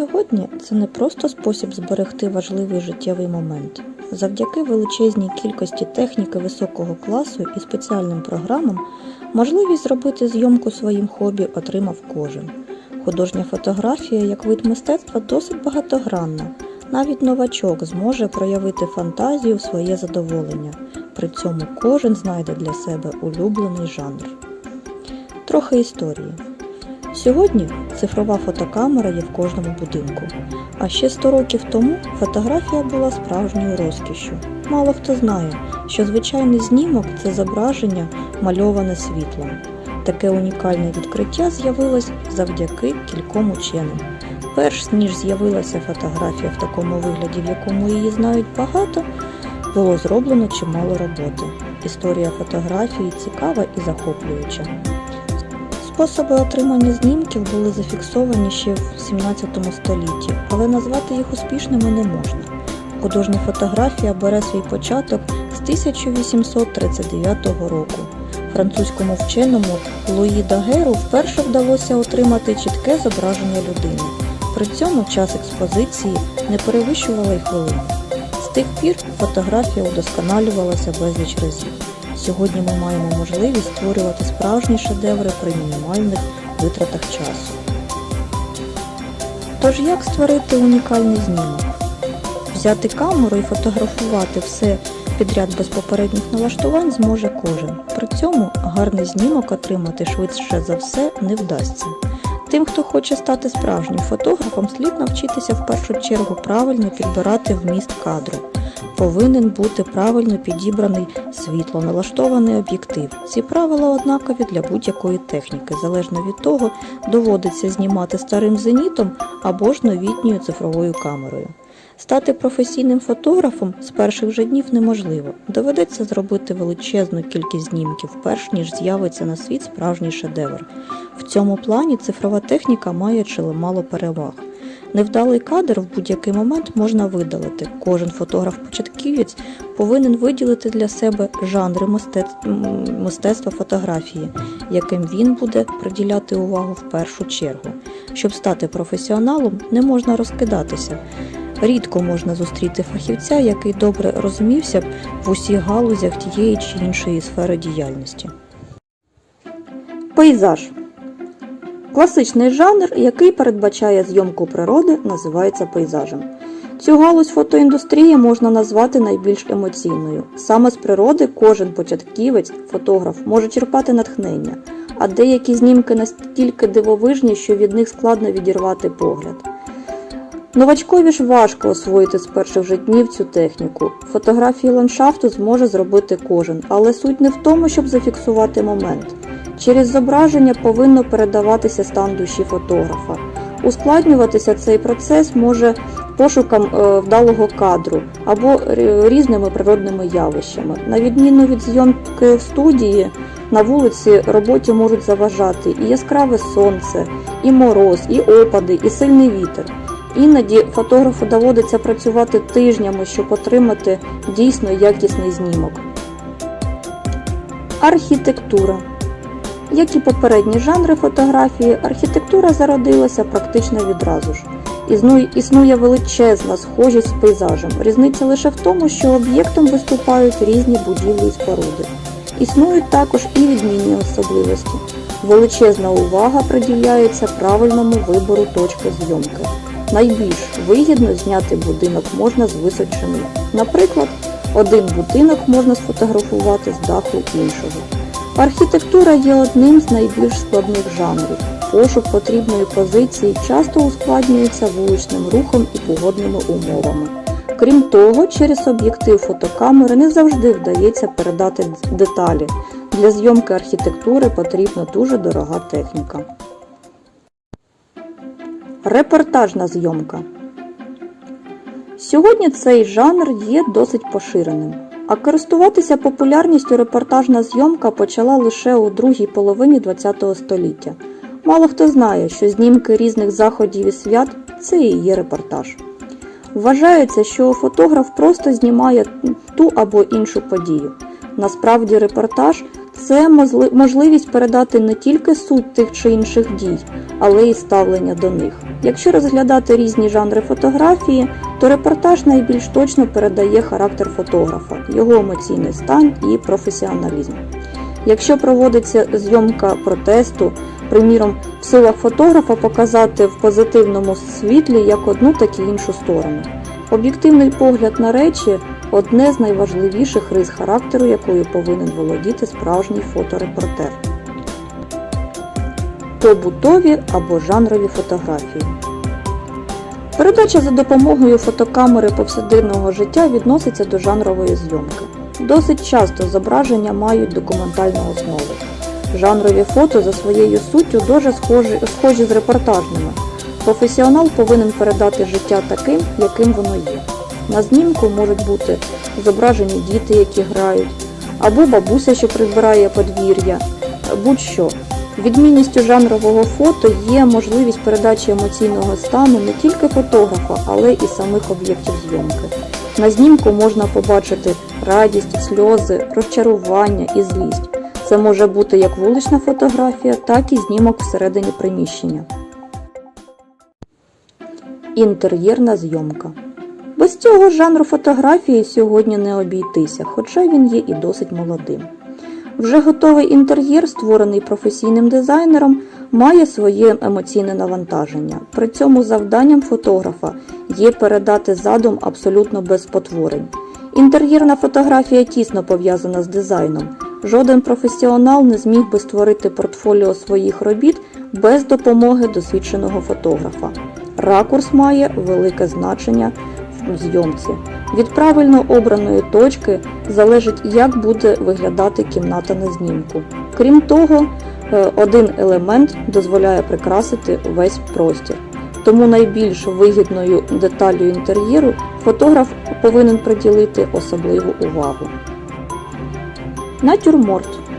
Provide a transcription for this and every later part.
Сьогодні це не просто спосіб зберегти важливий життєвий момент. Завдяки величезній кількості техніки високого класу і спеціальним програмам можливість зробити зйомку своїм хобі отримав кожен. Художня фотографія як вид мистецтва досить багатогранна. Навіть новачок зможе проявити фантазію в своє задоволення. При цьому кожен знайде для себе улюблений жанр. Трохи історії. Сьогодні цифрова фотокамера є в кожному будинку. А ще 100 років тому фотографія була справжньою розкішшю. Мало хто знає, що звичайний знімок це зображення, мальоване світлом. Таке унікальне відкриття з'явилось завдяки кільком ученим. Перш ніж з'явилася фотографія в такому вигляді, в якому її знають багато, було зроблено чимало роботи. Історія фотографії цікава і захоплююча. Способи отримання знімків були зафіксовані ще в 17 столітті, але назвати їх успішними не можна. Художня фотографія бере свій початок з 1839 року. Французькому вченому Луї Дагеру вперше вдалося отримати чітке зображення людини. При цьому час експозиції не перевищувала й хвилини. З тих пір фотографія удосконалювалася безліч разів. Сьогодні ми маємо можливість створювати справжні шедеври при мінімальних витратах часу. Тож як створити унікальний знімок? Взяти камеру і фотографувати все підряд без попередніх налаштувань зможе кожен. При цьому гарний знімок отримати швидше за все не вдасться. Тим, хто хоче стати справжнім фотографом, слід навчитися в першу чергу правильно підбирати вміст кадру. Повинен бути правильно підібраний світло, налаштований об'єктив. Ці правила однакові для будь-якої техніки, залежно від того, доводиться знімати старим зенітом або ж новітньою цифровою камерою. Стати професійним фотографом з перших же днів неможливо. Доведеться зробити величезну кількість знімків, перш ніж з'явиться на світ справжній шедевр. В цьому плані цифрова техніка має чимало переваг. Невдалий кадр в будь-який момент можна видалити. Кожен фотограф-початківець повинен виділити для себе жанри мистецтва фотографії, яким він буде приділяти увагу в першу чергу. Щоб стати професіоналом, не можна розкидатися. Рідко можна зустріти фахівця, який добре розумівся б в усіх галузях тієї чи іншої сфери діяльності. Пейзаж Класичний жанр, який передбачає зйомку природи, називається пейзажем. Цю галузь фотоіндустрії можна назвати найбільш емоційною. Саме з природи кожен початківець, фотограф, може черпати натхнення, а деякі знімки настільки дивовижні, що від них складно відірвати погляд. Новачкові ж важко освоїти з перших же днів цю техніку. Фотографії ландшафту зможе зробити кожен, але суть не в тому, щоб зафіксувати момент. Через зображення повинно передаватися стан душі фотографа. Ускладнюватися цей процес може пошуком е, вдалого кадру або різними природними явищами. На відміну від зйомки в студії, на вулиці роботі можуть заважати і яскраве сонце, і мороз, і опади, і сильний вітер. Іноді фотографу доводиться працювати тижнями, щоб отримати дійсно якісний знімок. Архітектура. Як і попередні жанри фотографії, архітектура зародилася практично відразу ж. Існує, величезна схожість з пейзажем. Різниця лише в тому, що об'єктом виступають різні будівлі і споруди. Існують також і відмінні особливості. Величезна увага приділяється правильному вибору точки зйомки. Найбільш вигідно зняти будинок можна з височини. Наприклад, один будинок можна сфотографувати з даху іншого. Архітектура є одним з найбільш складних жанрів. Пошук потрібної позиції часто ускладнюється вуличним рухом і погодними умовами. Крім того, через об'єктив фотокамери не завжди вдається передати деталі. Для зйомки архітектури потрібна дуже дорога техніка. Репортажна зйомка. Сьогодні цей жанр є досить поширеним. А користуватися популярністю репортажна зйомка почала лише у другій половині ХХ століття. Мало хто знає, що знімки різних заходів і свят це і є репортаж. Вважається, що фотограф просто знімає ту або іншу подію. Насправді репортаж це можливість передати не тільки суть тих чи інших дій, але й ставлення до них. Якщо розглядати різні жанри фотографії, то репортаж найбільш точно передає характер фотографа, його емоційний стан і професіоналізм. Якщо проводиться зйомка протесту, приміром, в силах фотографа показати в позитивному світлі як одну, так і іншу сторону. Об'єктивний погляд на речі одне з найважливіших рис характеру, якою повинен володіти справжній фоторепортер. Побутові або жанрові фотографії. Передача за допомогою фотокамери повсякденного життя відноситься до жанрової зйомки. Досить часто зображення мають документальну основу. Жанрові фото за своєю суттю дуже схожі, схожі з репортажними. Професіонал повинен передати життя таким, яким воно є. На знімку можуть бути зображені діти, які грають, або бабуся, що прибирає подвір'я, будь-що. Відмінністю жанрового фото є можливість передачі емоційного стану не тільки фотографа, але і самих об'єктів зйомки. На знімку можна побачити радість, сльози, розчарування і злість. Це може бути як вулична фотографія, так і знімок всередині приміщення. Інтер'єрна зйомка. Без цього жанру фотографії сьогодні не обійтися, хоча він є і досить молодим. Вже готовий інтер'єр, створений професійним дизайнером, має своє емоційне навантаження. При цьому завданням фотографа є передати задум абсолютно без спотворень. Інтер'єрна фотографія тісно пов'язана з дизайном. Жоден професіонал не зміг би створити портфоліо своїх робіт без допомоги досвідченого фотографа. Ракурс має велике значення в зйомці. Від правильно обраної точки залежить, як буде виглядати кімната на знімку. Крім того, е, один елемент дозволяє прикрасити весь простір. Тому найбільш вигідною деталлю інтер'єру фотограф повинен приділити особливу увагу. Натюрморт.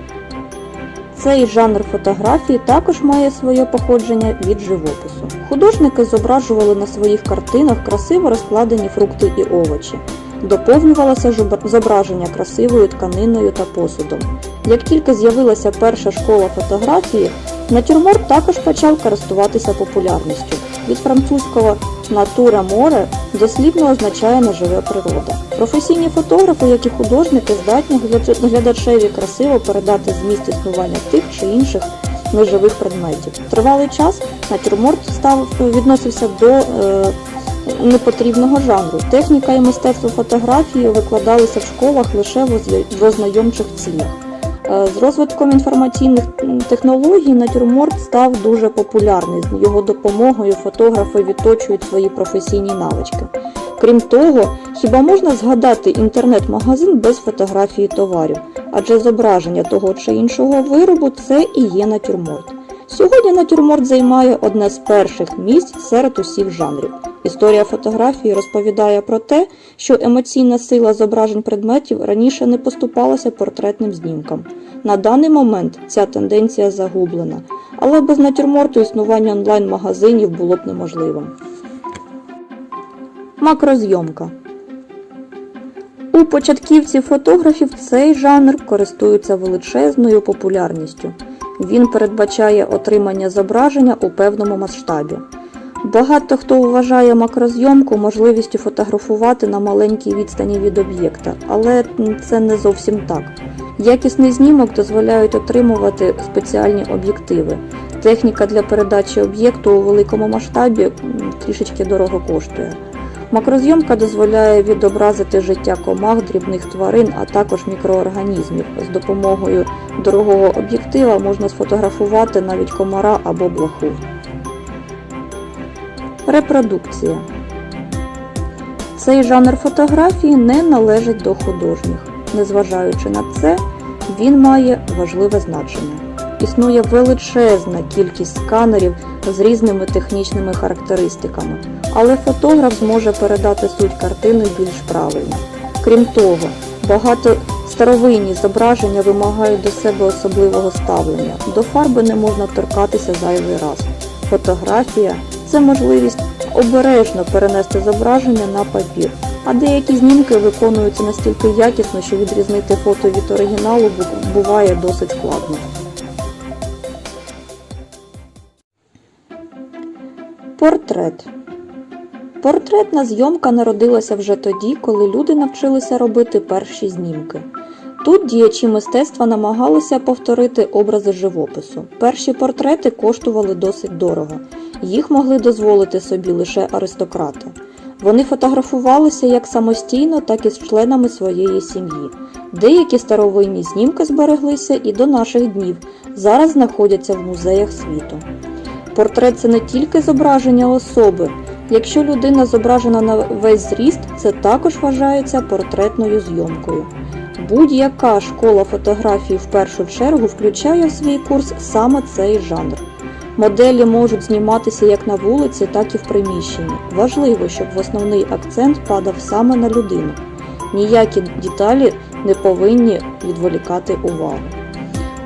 Цей жанр фотографії також має своє походження від живопису. Художники зображували на своїх картинах красиво розкладені фрукти і овочі. Доповнювалося зображення красивою тканиною та посудом. Як тільки з'явилася перша школа фотографії, натюрморт також почав користуватися популярністю. Від французького натура море дослідно означає нежива природа. Професійні фотографи, як і художники, здатні глядачеві красиво передати зміст існування тих чи інших неживих предметів. Тривалий час натюрморт став відносився до е, непотрібного жанру. Техніка і мистецтво фотографії викладалися в школах лише в ознайомчих цілях. Е, З розвитком інформаційних технологій натюрморт став дуже популярний. З його допомогою фотографи відточують свої професійні навички. Крім того, хіба можна згадати інтернет-магазин без фотографії товарів? Адже зображення того чи іншого виробу це і є натюрморт. Сьогодні натюрморт займає одне з перших місць серед усіх жанрів. Історія фотографії розповідає про те, що емоційна сила зображень предметів раніше не поступалася портретним знімкам. На даний момент ця тенденція загублена, але без натюрморту існування онлайн-магазинів було б неможливим. Макрозйомка. У початківців фотографів цей жанр користується величезною популярністю. Він передбачає отримання зображення у певному масштабі. Багато хто вважає макрозйомку можливістю фотографувати на маленькій відстані від об'єкта, але це не зовсім так. Якісний знімок дозволяють отримувати спеціальні об'єктиви. Техніка для передачі об'єкту у великому масштабі трішечки дорого коштує. Макрозйомка дозволяє відобразити життя комах, дрібних тварин, а також мікроорганізмів. З допомогою дорогого об'єктива можна сфотографувати навіть комара або блоху. Репродукція. Цей жанр фотографії не належить до художніх. Незважаючи на це, він має важливе значення. Існує величезна кількість сканерів з різними технічними характеристиками, але фотограф зможе передати суть картини більш правильно. Крім того, багато старовинні зображення вимагають до себе особливого ставлення. До фарби не можна торкатися зайвий раз. Фотографія це можливість обережно перенести зображення на папір. а деякі знімки виконуються настільки якісно, що відрізнити фото від оригіналу буває досить складно. Портрет. Портретна зйомка народилася вже тоді, коли люди навчилися робити перші знімки. Тут діячі мистецтва намагалися повторити образи живопису. Перші портрети коштували досить дорого. Їх могли дозволити собі лише аристократи. Вони фотографувалися як самостійно, так і з членами своєї сім'ї. Деякі старовинні знімки збереглися і до наших днів. Зараз знаходяться в музеях світу. Портрет це не тільки зображення особи. Якщо людина зображена на весь зріст, це також вважається портретною зйомкою. Будь-яка школа фотографії в першу чергу включає в свій курс саме цей жанр. Моделі можуть зніматися як на вулиці, так і в приміщенні. Важливо, щоб в основний акцент падав саме на людину. Ніякі деталі не повинні відволікати увагу.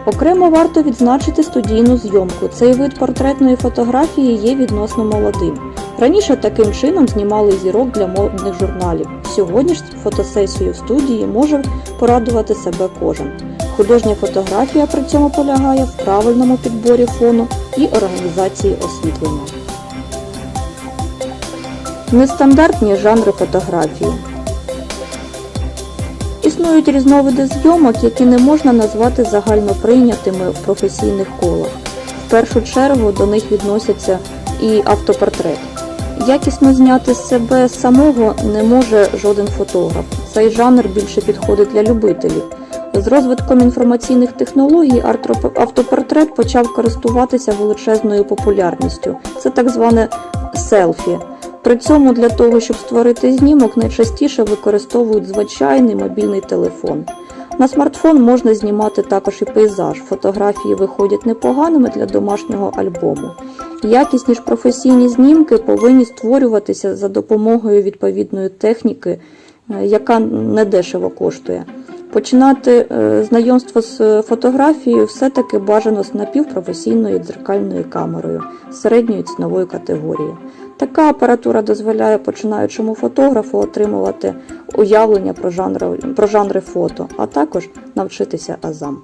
Окремо варто відзначити студійну зйомку. Цей вид портретної фотографії є відносно молодим. Раніше таким чином знімали зірок для модних журналів. Сьогодні ж фотосесію в студії може порадувати себе кожен. Художня фотографія при цьому полягає в правильному підборі фону і організації освітлення. Нестандартні жанри фотографії. Існують різновиди зйомок, які не можна назвати загально прийнятими в професійних колах. В першу чергу до них відносяться і автопортрет. Якісно зняти з себе самого не може жоден фотограф. Цей жанр більше підходить для любителів. З розвитком інформаційних технологій автопортрет почав користуватися величезною популярністю. Це так зване селфі. При цьому для того, щоб створити знімок, найчастіше використовують звичайний мобільний телефон. На смартфон можна знімати також і пейзаж. Фотографії виходять непоганими для домашнього альбому. Якісні ж професійні знімки повинні створюватися за допомогою відповідної техніки, е, яка недешево коштує. Починати е, знайомство з фотографією все-таки бажано з напівпрофесійною дзеркальною камерою середньої цінової категорії. Така апаратура дозволяє починаючому фотографу отримувати уявлення про жанри, про жанри фото, а також навчитися азам.